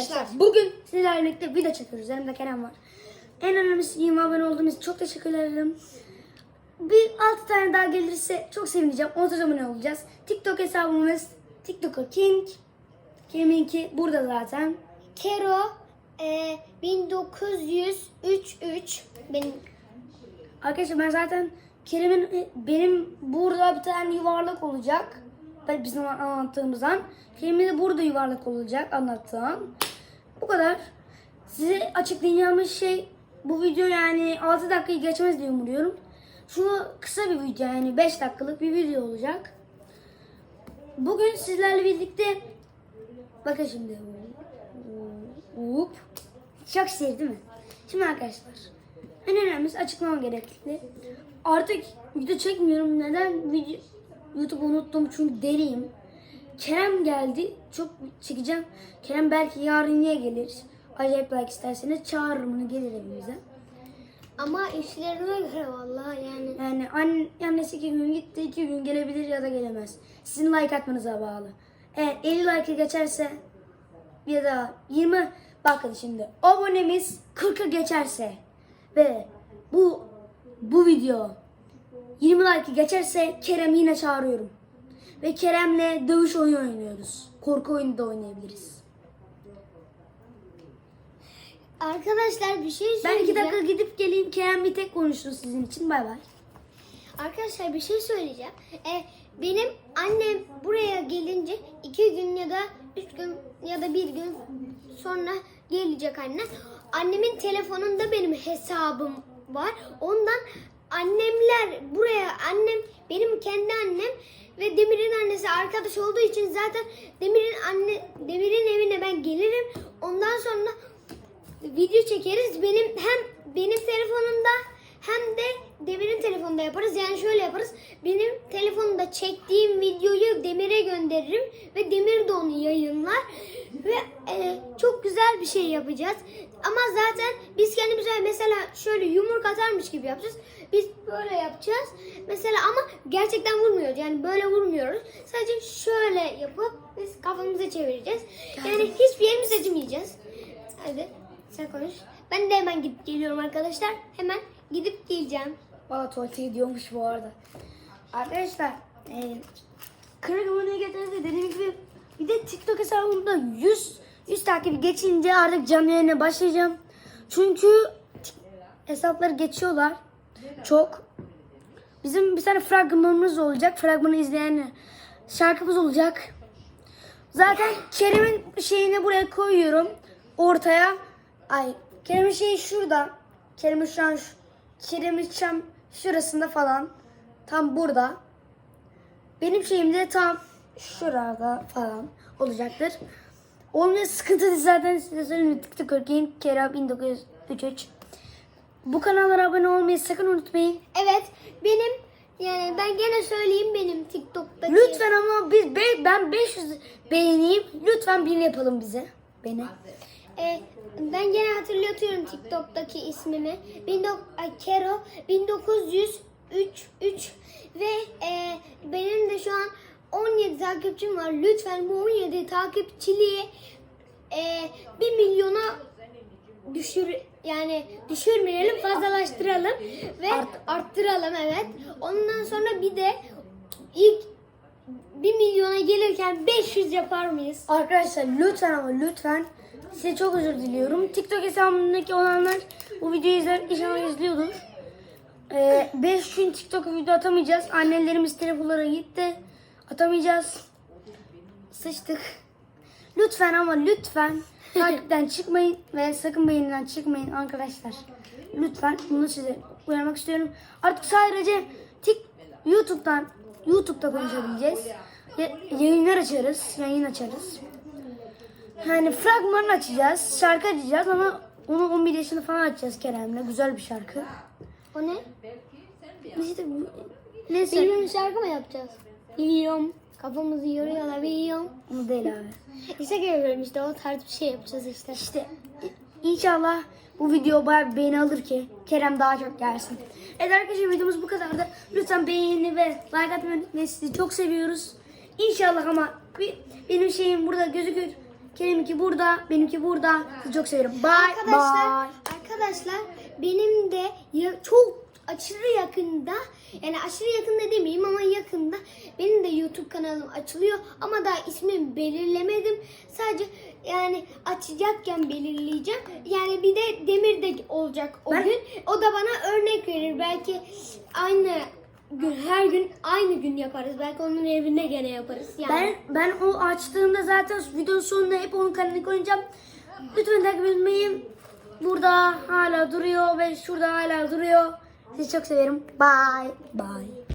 arkadaşlar bugün sizlerle birlikte video çekiyoruz. Yanımda Kerem var. En önemlisi 20 abone olduğunuz için çok teşekkür ederim. Bir 6 tane daha gelirse çok sevineceğim. 30 abone olacağız. TikTok hesabımız TikToker King. Kiminki burada zaten. Kero e, 1933 benim Arkadaşlar ben zaten Kerem'in benim burada bir tane yuvarlak olacak. Bizim anlattığımızdan. Kerem'in de burada yuvarlak olacak anlattığım. Bu kadar. Size açıklayacağımız şey bu video yani 6 dakikayı geçmez diye umuyorum. Şunu kısa bir video yani 5 dakikalık bir video olacak. Bugün sizlerle birlikte bakın şimdi. Hop. Çok değil mi? Şimdi arkadaşlar en önemlisi açıklamam gerekli. Artık video çekmiyorum. Neden? Video, YouTube unuttum çünkü deliyim. Kerem geldi. Çok çekeceğim. Kerem belki yarın niye gelir? Acayip like isterseniz çağırırım onu gelir evimize. ama işlerine göre vallahi yani Yani anne, annesi iki gün gitti, iki gün gelebilir ya da gelemez. Sizin like atmanıza bağlı. Eğer 50 like'ı geçerse ya da 20 bakın şimdi abonemiz 40'ı geçerse ve bu bu video 20 like'ı geçerse Kerem yine çağırıyorum. Ve Kerem'le dövüş oyunu oynuyoruz. Korku oyunu da oynayabiliriz. arkadaşlar bir şey Ben söyleyeceğim. iki dakika gidip geleyim. Kerem bir tek konuşsun sizin için. Bay bay. Arkadaşlar bir şey söyleyeceğim. E, benim annem buraya gelince iki gün ya da üç gün ya da bir gün sonra gelecek anne. Annemin telefonunda benim hesabım var. Ondan annemler buraya annem benim kendi annem ve Demir'in annesi arkadaş olduğu için zaten Demir'in anne Demir'in evine ben gelirim. Ondan sonra video çekeriz. Benim hem benim telefonumda hem de Demir'in telefonunda yaparız. Yani şöyle yaparız. Benim telefonumda çektiğim videoyu Demir'e gönderirim ve Demir de onu yayınlar ve e, çok güzel bir şey yapacağız. Ama zaten biz kendimize mesela şöyle yumruk atarmış gibi yapacağız. Biz böyle yapacağız. Mesela ama gerçekten vurmuyoruz. Yani böyle vurmuyoruz. Sadece şöyle yapıp biz kafamızı çevireceğiz. Yani hiçbir yerimizi acımayacağız. Hadi sen konuş. Ben de hemen gidip geliyorum arkadaşlar. Hemen gidip geleceğim. Valla tuvalete gidiyormuş bu arada. Arkadaşlar e, 40 aboneye getirdi dediğim gibi bir de TikTok hesabımda 100 100 takip geçince artık canlı yayına başlayacağım. Çünkü hesapları geçiyorlar. Çok. Bizim bir tane fragmanımız olacak. Fragmanı izleyen şarkımız olacak. Zaten Kerem'in şeyini buraya koyuyorum. Ortaya. Ay Kerem'in şeyi şurada. Kerem'in şu an Kerem'in şurasında falan. Tam burada. Benim şeyim de tam şurada falan olacaktır. Olmaya sıkıntı zaten size söyleyeyim. TikTok Game Kerem 1933. Bu kanallara abone olmayı sakın unutmayın. Evet benim yani ben gene söyleyeyim benim TikTok'taki. Lütfen ama biz be- ben 500 beğeneyim. Lütfen bir yapalım bize. Beni. E, ben gene hatırlatıyorum TikTok'taki ismimi. 19 ay, Kero 1903 ve e, benim de şu an 17 takipçim var. Lütfen bu 17 takipçiliği e, 1 milyona düşür yani düşürmeyelim fazlalaştıralım ve arttıralım evet. Ondan sonra bir de ilk 1 milyona gelirken 500 yapar mıyız? Arkadaşlar lütfen ama lütfen size çok özür diliyorum. TikTok hesabımdaki olanlar bu videoyu izler, inşallah izliyordur. Ee, 5 gün TikTok video atamayacağız. Annelerimiz telefonlara gitti. Atamayacağız. Sıçtık. Lütfen ama lütfen takipten çıkmayın ve sakın beğeniden çıkmayın arkadaşlar. Lütfen bunu size uyarmak istiyorum. Artık sadece tik YouTube'dan YouTube'da konuşabileceğiz. Ya- yayınlar açarız, yayın açarız. Yani fragman açacağız, şarkı açacağız ama onu 11 yaşında falan açacağız Kerem'le. Güzel bir şarkı. O ne? İşte neyse. Bilmiyorum şarkı mı yapacağız? Biliyorum. Kafamızı yoruyorlar biliyorum. Onu değil abi. İşte görüyorum işte o tarz bir şey yapacağız işte. İşte inşallah bu video bayağı bir beğeni alır ki Kerem daha çok gelsin. Evet arkadaşlar videomuz bu kadardı. Lütfen beğeni ve like atmayı unutmayın. Sizi çok seviyoruz. İnşallah ama bir, benim şeyim burada gözükür. Kerem'inki burada, benimki burada. Sizi çok severim. Bye Arkadaşlar, bye. arkadaşlar benim de ya, çok aşırı yakında yani aşırı yakında demeyeyim ama yakında benim de YouTube kanalım açılıyor ama daha ismini belirlemedim. Sadece yani açacakken belirleyeceğim. Yani bir de Demir de olacak o Ben- gün. O da bana örnek verir. Belki aynı her gün aynı gün yaparız. Belki onun evinde gene yaparız. Yani. Ben ben o açtığımda zaten videonun sonunda hep onun kanalını koyacağım. Lütfen takip etmeyin. Burada hala duruyor ve şurada hala duruyor. Sizi çok severim. Bye. Bye.